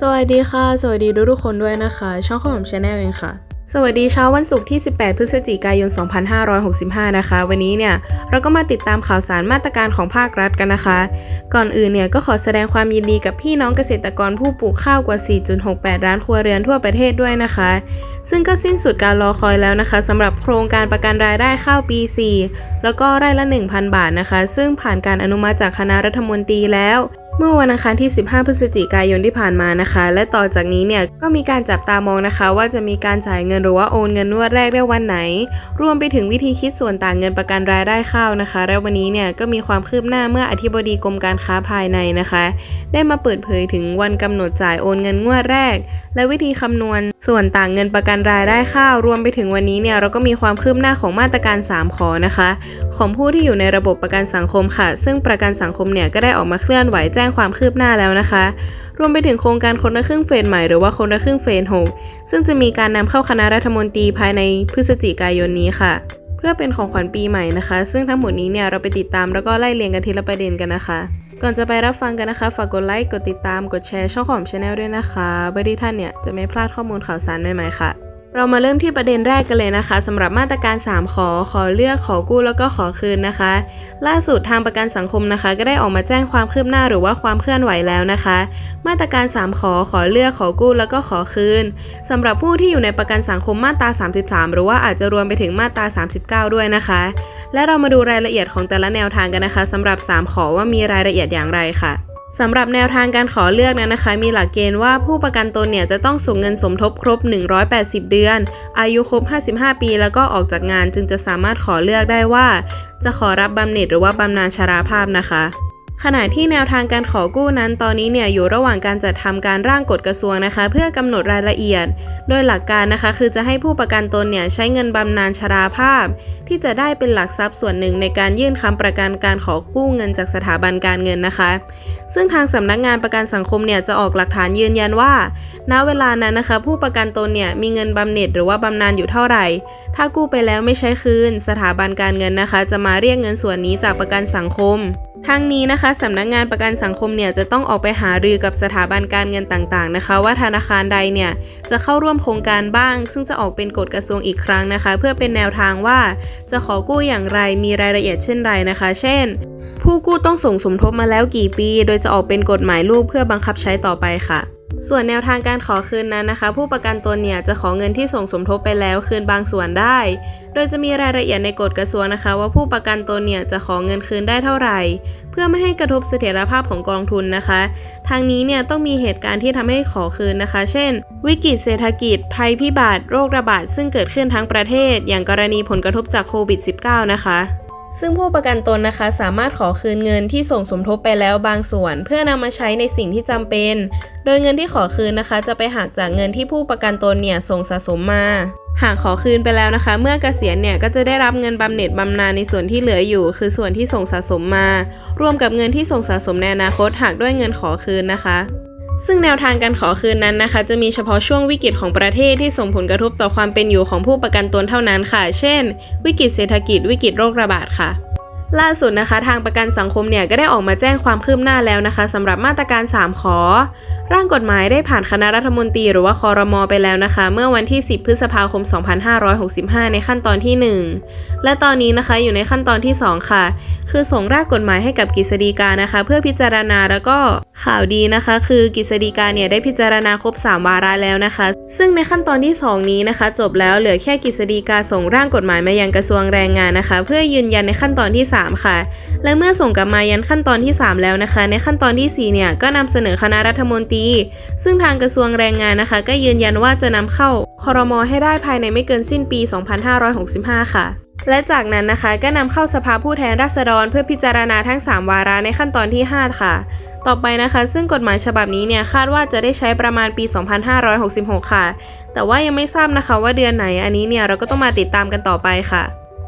สวัสดีค่ะ สวัสดีทุกๆคนด้วยนะคะ ช่องข้าวหอมชาแนลเองค่ะ สวัสดีเช้าวันศุกร์ที่ 18 พฤศจิกายน 2565 นะคะ วันนี้เนี่ย เราก็มาติดตามข่าวสารมาตรการของภาครัฐกันนะคะ ก่อนอื่นเนี่ยก็ขอแสดงความยินดีกับพี่น้องเกษตรกรผู้ปลูกข้าวกว่า 4.68 ล้านครัวเรือนทั่วประเทศด้วยนะคะ ซึ่งก็สิ้นสุดการรอคอยแล้วนะคะสำหรับโครงการประกันรายได้ข้าวปี 4 แล้วก็ไร่ละ 1,000 บาทนะคะ ซึ่งผ่านการอนุมัติจากคณะรัฐมนตรีแล้ว มื่อวันอังคารที่ 15 พฤศจิกายนที่ผ่านมานะคะ และต่อจากนี้เนี่ยก็มีการจับตามองนะคะ ว่าจะมีการจ่ายเงินหรือว่าโอนเงินนวดแรกได้วันไหน รวมไปถึงวิธีคิดส่วนต่างเงินประกันรายได้ข้าวนะคะ และวันนี้เนี่ยก็มีความคืบหน้าเมื่ออธิบดีกรมการค้าภายในนะคะ ได้มาเปิดเผยถึงวันกำหนดจ่ายโอนเงินงวดแรก และวิธีคำนวณส่วนต่างเงินประกันรายได้ข้าว รวมไปถึงวันนี้เนี่ยเราก็มีความคืบหน้าของมาตรการ 3 ขอนะคะ ของผู้ที่อยู่ในระบบประกันสังคมค่ะ ซึ่งประกันสังคมเนี่ยก็ได้ออกมาเคลื่อนไหวแจ้งความคืบหน้าแล้วนะคะ รวมไปถึงโครงการคนละครึ่งเฟสใหม่หรือว่าคนละครึ่งเฟส6ซึ่งจะมีการนำเข้าคณะรัฐมนตรีภายในพฤศจิกายนนี้ค่ะ เพื่อเป็นของขวัญปีใหม่นะคะ ซึ่งทั้งหมดนี้เนี่ยเราไปติดตามแล้วก็ไล่เรียงกันทีละประเด็นกันนะคะ ก่อนจะไปรับฟังกันนะคะ ฝากกดไลค์กดติดตามกดแชร์ช่องของชาแนลด้วยนะคะเพื่อที่ท่านเนี่ยจะไม่พลาดข้อมูลข่าวสารใหม่ๆค่ะ เรามาเริ่มที่ประเด็นแรกกันเลยนะคะสำหรับมาตรการ 3 ขอ ขอเลือกขอกู้แล้วก็ขอคืนนะคะ ล่าสุดทางประกันสังคมนะคะ ก็ได้ออกมาแจ้งความคืบหน้าหรือว่าความเคลื่อนไหวแล้วนะคะ มาตรการ 3 ขอ ขอเลือกขอกู้แล้วก็ขอคืนสำหรับผู้ที่อยู่ในประกันสังคมมาตรา 33 หรือว่าอาจจะรวมไปถึงมาตรา 39 ด้วยนะคะ และเรามาดูรายละเอียดของแต่ละแนวทางกันนะคะสำหรับ 3 ขอว่ามีรายละเอียดอย่างไรค่ะ สำหรับแนวทางการขอเลือกนั้นนะคะ มีหลักเกณฑ์ว่าผู้ประกันตนเนี่ยจะต้องส่งเงินสมทบครบ 180 เดือน อายุครบ 55 ปี แล้วก็ออกจากงานจึงจะสามารถขอเลือกได้ว่า จะขอรับบำเหน็จหรือว่าบำนาญชราภาพนะคะ ขณะที่แนวทางการขอกู้นั้นตอนนี้เนี่ยอยู่ระหว่างการจัดทำการร่างกฎกระทรวงนะคะ เพื่อกำหนดรายละเอียด โดยหลักการนะคะ คือจะให้ผู้ประกันตนเนี่ยใช้เงินบำนาญชราภาพ ที่จะได้เป็นหลักทรัพย์ส่วนหนึ่งในการยื่นคำประกันการขอกู้เงินจากสถาบันการเงินนะคะ ซึ่งทางสำนักงานประกันสังคมเนี่ยจะออกหลักฐานยืนยันว่า ณเวลานั้นนะคะ ผู้ประกันตนเนี่ยมีเงินบำเหน็จหรือว่าบำนาญอยู่เท่าไหร่ ถ้ากู้ไปแล้วไม่ใช้คืน สถาบันการเงินนะคะ จะมาเรียกเงินส่วนนี้จากประกันสังคม ทั้งนี้นะคะสำนักงานประกันสังคมเนี่ยจะต้องออกไปหารือกับสถาบันการเงินต่างๆนะคะ ว่าธนาคารใดเนี่ยจะเข้าร่วมโครงการบ้าง ซึ่งจะออกเป็นกฎกระทรวงอีกครั้งนะคะ เพื่อเป็นแนวทางว่าจะขอกู้อย่างไรมีรายละเอียดเช่นไรนะคะ เช่น ผู้กู้ต้องส่งสมทบมาแล้วกี่ปี โดยจะออกเป็นกฎหมายลูกเพื่อบังคับใช้ต่อไปค่ะ ส่วนแนวทางการขอคืนนั้นนะคะ ผู้ประกันตนเนี่ยจะขอเงินที่ส่งสมทบไปแล้วคืนบางส่วนได้ โดยจะมีรายละเอียดในกฎกระทรวงนะคะ ว่าผู้ประกันตนเนี่ยจะขอเงินคืนได้เท่าไหร่ เพื่อไม่ให้กระทบเสถียรภาพของกองทุนนะคะ ทางนี้เนี่ยต้องมีเหตุการณ์ที่ทำให้ขอคืนนะคะ เช่น วิกฤตเศรษฐกิจ ภัยพิบัติ โรคระบาดซึ่งเกิดขึ้นทั้งประเทศ อย่างกรณีผลกระทบจากโควิด -19 นะคะ ซึ่งผู้ประกันตนนะคะสามารถขอคืนเงินที่ส่งสมทบไปแล้วบางส่วน เพื่อนำมาใช้ในสิ่งที่จำเป็น โดยเงินที่ขอคืนนะคะ จะไปหักจากเงินที่ผู้ประกันตนเนี่ยส่งสะสมมา หากขอคืนไปแล้วนะคะ เมื่อเกษียณเนี่ยก็จะได้รับเงินบำเหน็จบำนาญในส่วนที่เหลืออยู่ คือส่วนที่ส่งสะสมมา รวมกับเงินที่ส่งสะสมในอนาคตหากด้วยเงินขอคืนนะคะ ซึ่งแนวทางการขอคืนนั้นนะคะ จะมีเฉพาะช่วงวิกฤตของประเทศที่ส่งผลกระทบต่อความเป็นอยู่ของผู้ประกันตนเท่านั้นค่ะ เช่น วิกฤตเศรษฐกิจ วิกฤตโรคระบาดค่ะ ล่าสุดนะคะ ทางประกันสังคมเนี่ยก็ได้ออกมาแจ้งความคืบหน้าแล้วนะคะสำหรับมาตรการ 3 ขอ ร่างกฎหมายได้ผ่านคณะรัฐมนตรีหรือว่าคอรมอไปแล้วนะคะ เมื่อวันที่ 10 พฤษภาคม 2565 ในขั้นตอนที่ 1 และตอนนี้นะคะอยู่ในขั้นตอนที่ 2 ค่ะ คือส่งร่างกฎหมายให้กับกฤษฎีกานะคะ เพื่อพิจารณาแล้วก็ข่าวดีนะคะ คือกฤษฎีกาเนี่ยได้พิจารณาครบ 3 วาระแล้วนะคะ ซึ่งในขั้นตอนที่ 2 นี้นะคะ จบแล้วเหลือแค่กฤษฎีกาส่งร่างกฎหมายมายังกระทรวงแรงงานนะคะ เพื่อยืนยันในขั้นตอนที่ 3 ค่ะ และเมื่อส่งกลับมายันขั้นตอนที่ 3 แล้วนะคะ ในขั้นตอนที่ 4 เนี่ยก็นำเสนอคณะรัฐมนตรี ซึ่งทางกระทรวงแรงงานนะคะ ก็ยืนยันว่าจะนำเข้าคอรมอให้ได้ภายในไม่เกินสิ้นปี 2565 ค่ะและจากนั้นนะคะก็นำเข้าสภาผู้แทนราษฎรเพื่อพิจารณาทั้ง 3 วาระในขั้นตอนที่ 5 ค่ะ ต่อไปนะคะ ซึ่งกฎหมายฉบับนี้เนี่ยคาดว่าจะได้ใช้ประมาณปี 2566 ค่ะ แต่ว่ายังไม่ทราบนะคะว่าเดือนไหนอันนี้เนี่ยเราก็ต้องมาติดตามกันต่อไปค่ะ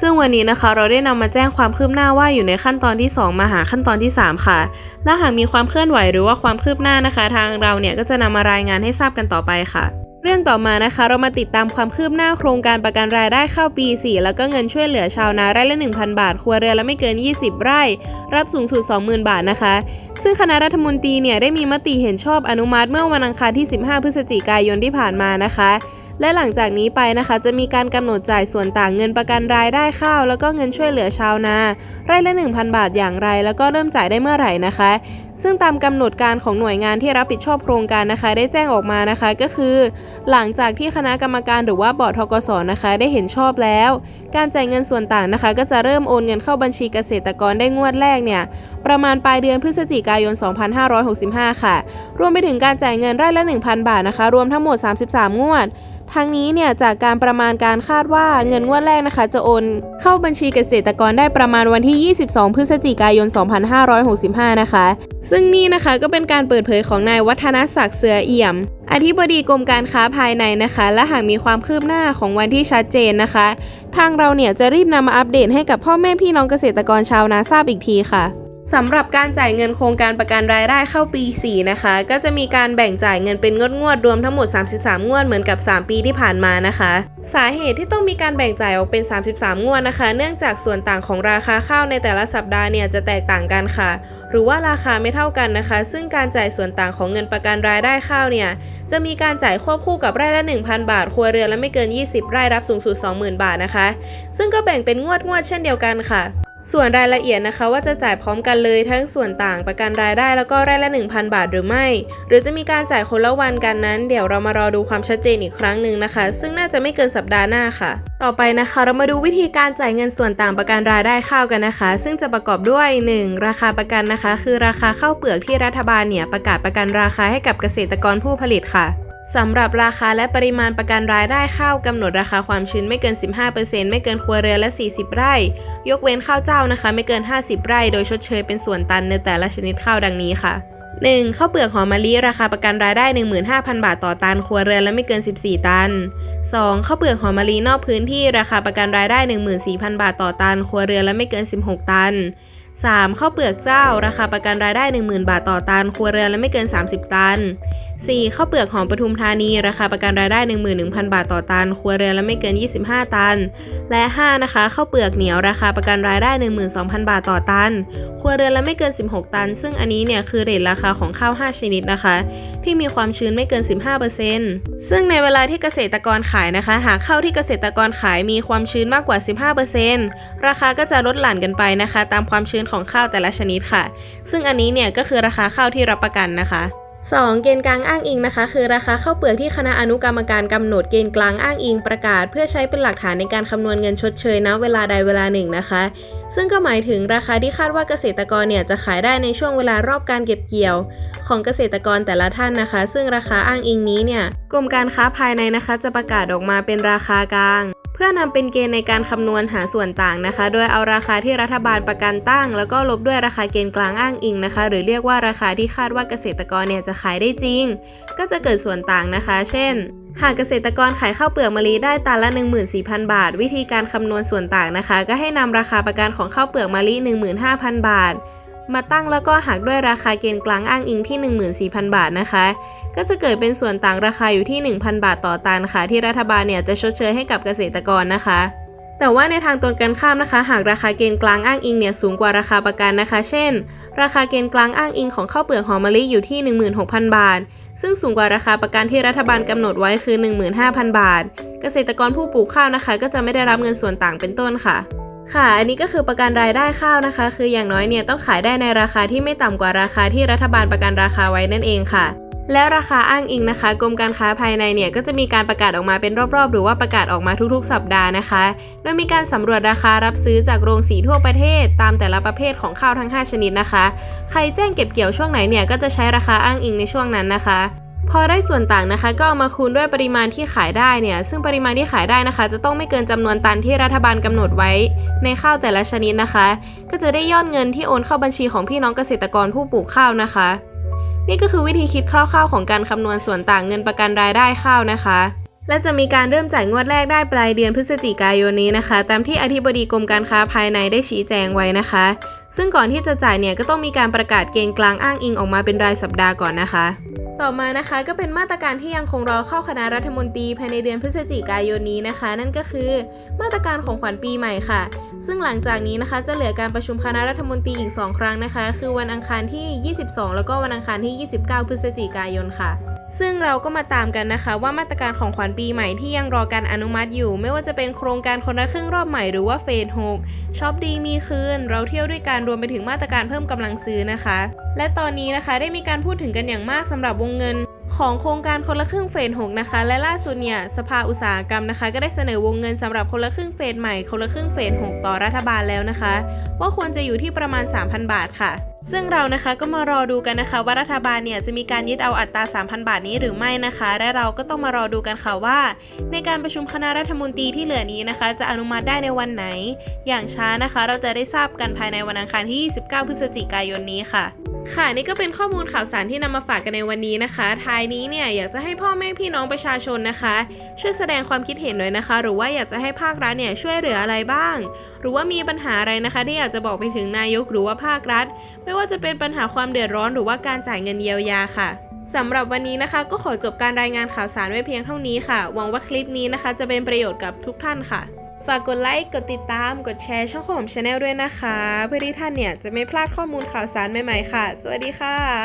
ซึ่งวันนี้นะคะเราได้นำมาแจ้งความคืบหน้าว่าอยู่ในขั้นตอนที่ 2 มาหาขั้นตอนที่ 3 ค่ะ และหากมีความเคลื่อนไหวหรือว่าความคืบหน้านะคะ ทางเราเนี่ยก็จะนำมารายงานให้ทราบกันต่อไปค่ะ รื่องต่อมานะคะ เรามาติดตามความคืบหน้าโครงการประกันรายได้เข้าปี 4 แล้วก็เงินช่วยเหลือชาวนาไร่ละ 1,000 บาท ครัวเรือนละไม่เกิน 20 ไร่ รับสูงสุด 20,000 บาทนะคะ ซึ่งคณะรัฐมนตรีเนี่ยได้มีมติเห็นชอบอนุมัติเมื่อวันอังคารที่ 15 พฤศจิกายนที่ผ่านมานะคะ และหลังจากนี้ไปนะคะ จะมีการกำหนดจ่ายส่วนต่างเงินประกันรายได้ข้าว แล้วก็เงินช่วยเหลือชาวนา ไร่ละ 1,000 บาทอย่างไร แล้วก็เริ่มจ่ายได้เมื่อไหร่นะคะ ซึ่งตามกำหนดการของหน่วยงานที่รับผิดชอบโครงการนะคะ ได้แจ้งออกมานะคะก็คือ หลังจากที่คณะกรรมการหรือว่าบอร์ดทกศนะคะ ได้เห็นชอบแล้ว การจ่ายเงินส่วนต่างนะคะ ก็จะเริ่มโอนเงินเข้าบัญชีเกษตรกรได้งวดแรกเนี่ยประมาณปลายเดือนพฤศจิกายน 2565 ค่ะ รวมไปถึงการจ่ายเงินไร่ละ 1,000 บาทนะคะ รวมทั้งหมด 33 งวดทั้งนี้เนี่ยจากการประมาณการคาดว่าเงินงวดแรกนะคะ จะโอนเข้าบัญชีเกษตรกรได้ประมาณวันที่ 22 พฤศจิกายน 2565 นะคะซึ่งนี่นะคะก็เป็นการเปิดเผยของนายวัฒนศักดิ์เสือเอี่ยม อธิบดีกรมการค้าภายในนะคะ และหากมีความคืบหน้าของวันที่ชัดเจนนะคะ ทางเราเนี่ยจะรีบนำมาอัปเดตให้กับพ่อแม่พี่น้องเกษตรกรชาวนาทราบอีกทีค่ะสำหรับการจ่ายเงินโครงการประกันรายได้เข้าปี 4 นะคะ ก็จะมีการแบ่งจ่ายเงินเป็นงวดงวดรวมทั้งหมด 33 งวดเหมือนกับ 3 ปีที่ผ่านมานะคะ สาเหตุที่ต้องมีการแบ่งจ่ายออกเป็น 33 งวดนะคะ เนื่องจากส่วนต่างของราคาข้าวในแต่ละสัปดาห์เนี่ยจะแตกต่างกันค่ะ หรือว่าราคาไม่เท่ากันนะคะ ซึ่งการจ่ายส่วนต่างของเงินประกันรายได้ข้าวเนี่ยจะมีการจ่ายควบคู่กับไร่ละ 1,000 บาท ครัวเรือนและไม่เกิน 20 ไร่รับสูงสุด 20,000 บาทนะคะ ซึ่งก็แบ่งเป็นงวดงวดเช่นเดียวกันค่ะ ส่วนรายละเอียดนะคะว่าจะจ่ายพร้อมกันเลยทั้งส่วนต่างประกันรายได้แล้วก็ไร่ละ 1,000 บาทหรือไม่ หรือจะมีการจ่ายคนละวันกันนั้น เดี๋ยวเรามารอดูความชัดเจนอีกครั้งหนึ่งนะคะ ซึ่งน่าจะไม่เกินสัปดาห์หน้าค่ะ ต่อไปนะคะเรามาดูวิธีการจ่ายเงินส่วนต่างประกันรายได้ข้าวกันนะคะ ซึ่งจะประกอบด้วย 1. ราคาประกันนะคะ คือราคาข้าวเปลือกที่รัฐบาลเนี่ยประกาศประกันราคาให้กับเกษตรกรผู้ผลิตค่ะ สำหรับราคาและปริมาณประกันรายได้ข้าวกำหนดราคาความชื้นไม่เกิน 15%ไม่เกินครัวเรือนละ 40 ไร่ ยกเว้นข้าวเจ้านะคะ ไม่เกิน 50 ไร่ โดยชดเชยเป็นส่วนตันในแต่ละชนิดข้าวดังนี้ค่ะ 1. ข้าวเปลือกหอมมะลิราคาประกันรายได้ 15,000 บาทต่อตันครัวเรือนละไม่เกิน 14 ตัน 2. ข้าวเปลือกหอมมะลินอกพื้นที่ราคาประกันรายได้ 14,000 บาทต่อตันครัวเรือนละไม่เกิน 16 ตัน 3. ข้าวเปลือกเจ้า ราคาประกันรายได้ 10,000 บาทต่อตันครัวเรือนละไม่เกิน 30 ตัน 4. ข้าวเปลือกหอมปทุมธานี ราคาประกันรายได้ 11,000 บาทต่อตัน ครัวเรือนละไม่เกิน 25 ตัน และ 5. นะคะข้าวเปลือกเหนียวราคาประกันรายได้ 12,000 บาทต่อตัน ครัวเรือนละไม่เกิน 16 ตัน ซึ่งอันนี้เนี่ยคือเรทราคาของข้าว 5 ชนิดนะคะ ที่มีความชื้นไม่เกิน 15%ซึ่งในเวลาที่เกษตรกรขายนะคะ หากข้าวที่เกษตรกรขายมีความชื้นมากกว่า 15%ราคาก็จะลดหลั่นกันไปนะคะ ตามความชื้นของข้าวแต่ละชนิดค่ะ ซึ่งอันนี้เนี่ยก็คือราคาข้าวที่รับประกันนะคะ 2. เกณฑ์กลางอ้างอิงนะคะ คือราคาข้าวเปลือกที่คณะอนุกรรมการกำหนดเกณฑ์กลางอ้างอิงประกาศ เพื่อใช้เป็นหลักฐานในการคำนวณเงินชดเชยณเวลาใดเวลาหนึ่งนะคะ ซึ่งก็หมายถึงราคาที่คาดว่าเกษตรกรเนี่ยจะขายได้ในช่วงเวลารอบการเก็บเกี่ยว ของเกษตรกรแต่ละท่านนะคะ ซึ่งราคาอ้างอิงนี้เนี่ยกรมการค้าภายในนะคะ จะประกาศออกมาเป็นราคากลาง พื่อนำเป็นเกณฑ์ในการคำนวณหาส่วนต่างนะคะ โดยเอาราคาที่รัฐบาลประกันตั้ง แล้วก็ลบด้วยราคาเกณฑ์กลางอ้างอิงนะคะ หรือเรียกว่าราคาที่คาดว่าเกษตรกรเนี่ยจะขายได้จริง ก็จะเกิดส่วนต่างนะคะ เช่น หากเกษตรกรขายข้าวเปลือกมะลิได้ตันละ 14,000 บาท วิธีการคำนวณส่วนต่างนะคะ ก็ให้นำราคาประกันของข้าวเปลือกมะลิ15,000 บาท มาตั้งแล้วก็หักด้วยราคาเกณฑ์กลางอ้างอิงที่ 14,000 บาทนะคะ ก็จะเกิดเป็นส่วนต่างราคาอยู่ที่ 1,000 บาทต่อตันค่ะ ที่รัฐบาลเนี่ยจะชดเชยให้กับเกษตรกรนะคะแต่ว่าในทางตรงกันข้ามนะคะ หากราคาเกณฑ์กลางอ้างอิงเนี่ยสูงกว่าราคาประกันนะคะ เช่น ราคาเกณฑ์กลางอ้างอิงของข้าวเปลือกหอมมะลิอยู่ที่ 16,000 บาท ซึ่งสูงกว่าราคาประกันที่รัฐบาลกำหนดไว้คือ 15,000 บาท เกษตรกรผู้ปลูกข้าวนะคะ ก็จะไม่ได้รับเงินส่วนต่างเป็นต้นค่ะ ค่ะ อันนี้ก็คือประกันรายได้ข้าวนะคะ คืออย่างน้อยเนี่ยต้องขายได้ในราคาที่ไม่ต่ำกว่าราคาที่รัฐบาลประกันราคาไว้นั่นเองค่ะ และราคาอ้างอิงนะคะกรมการค้าภายในเนี่ยก็จะมีการประกาศออกมาเป็นรอบๆ หรือว่าประกาศออกมาทุกๆ สัปดาห์นะคะ โดยมีการสำรวจราคารับซื้อจากโรงสีทั่วประเทศ ตามแต่ละประเภทของข้าวทั้ง 5 ชนิดนะคะ ใครแจ้งเก็บเกี่ยวช่วงไหนเนี่ยก็จะใช้ราคาอ้างอิงในช่วงนั้นนะคะ พอได้ส่วนต่างนะคะ ก็เอามาคูณด้วยปริมาณที่ขายได้เนี่ย ซึ่งปริมาณที่ขายได้นะคะ จะต้องไม่เกินจำนวนตันที่รัฐบาลกำหนดไว้ ในข้าวแต่ละชนิดนะคะ ก็จะได้ยอดเงินที่โอนเข้าบัญชีของพี่น้องเกษตรกรผู้ปลูกข้าวนะคะ นี่ก็คือวิธีคิดคร่าวๆของการคำนวณส่วนต่างเงินประกันรายได้ข้าวนะคะ และจะมีการเริ่มจ่ายงวดแรกได้ปลายเดือนพฤศจิกายนนี้นะคะ ตามที่อธิบดีกรมการค้าภายในได้ชี้แจงไว้นะคะ ซึ่งก่อนที่จะจ่ายเนี่ยก็ต้องมีการประกาศเกณฑ์กลางอ้างอิงออกมาเป็นรายสัปดาห์ก่อนนะคะ ต่อมานะคะก็เป็นมาตรการที่ยังคงรอเข้าคณะรัฐมนตรีภายในเดือนพฤศจิกายนนี้นะคะ นั่นก็คือมาตรการของขวัญปีใหม่ค่ะ ซึ่งหลังจากนี้นะคะจะเหลือการประชุมคณะรัฐมนตรีอีก 2 ครั้งนะคะ คือวันอังคารที่ 22 แล้วก็วันอังคารที่ 29 พฤศจิกายนค่ะ ซึ่งเราก็มาตามกันนะคะ ว่ามาตรการของขวัญปีใหม่ที่ยังรอการอนุมัติอยู่ ไม่ว่าจะเป็นโครงการคนละครึ่งรอบใหม่หรือว่าเฟส6ช็อปดีมีคืน เราเที่ยวด้วยการรวมไปถึงมาตรการเพิ่มกำลังซื้อนะคะ และตอนนี้นะคะได้มีการพูดถึงกันอย่างมากสำหรับวงเงิน ของโครงการคนละครึ่งเฟส6นะคะ และล่าสุดเนี่ยสภาอุตสาหกรรมนะคะ ก็ได้เสนอวงเงินสำหรับคนละครึ่งเฟสใหม่คนละครึ่งเฟส6ต่อรัฐบาลแล้วนะคะ ว่าควรจะอยู่ที่ประมาณ 3,000 บาทค่ะ ซึ่งเรานะคะก็มารอดูกันนะคะว่ารัฐบาลเนี่ยจะมีการยึดเอาอัตรา 3,000 บาทนี้หรือไม่นะคะ และเราก็ต้องมารอดูกันค่ะว่า ในการประชุมคณะรัฐมนตรีที่เหลือนี้นะคะ จะอนุมัติได้ในวันไหน อย่างช้านะคะ เราจะได้ทราบกันภายในวันอังคารที่ 29 พฤศจิกายนนี้ค่ะ ค่ะนี่ก็เป็นข้อมูลข่าวสารที่นำมาฝากกันในวันนี้นะคะ ท้ายนี้เนี่ยอยากจะให้พ่อแม่พี่น้องประชาชนนะคะ ช่วยแสดงความคิดเห็นหน่อยนะคะ หรือว่าอยากจะให้ภาครัฐเนี่ยช่วยเหลืออะไรบ้าง หรือว่ามีปัญหาอะไรนะคะ ที่อยากจะบอกไปถึงนายกหรือว่าภาครัฐ ไม่ว่าจะเป็นปัญหาความเดือดร้อนหรือว่าการจ่ายเงินเยียวยาค่ะสำหรับวันนี้นะคะก็ขอจบการรายงานข่าวสารไว้เพียงเท่านี้ค่ะ หวังว่าคลิปนี้นะคะ จะเป็นประโยชน์กับทุกท่านค่ะ ฝากกดไลค์ กดติดตาม กดแชร์ช่องของผมชาแนลด้วยนะคะ เพื่อที่ท่านเนี่ยจะไม่พลาดข้อมูลข่าวสารใหม่ๆค่ะ สวัสดีค่ะ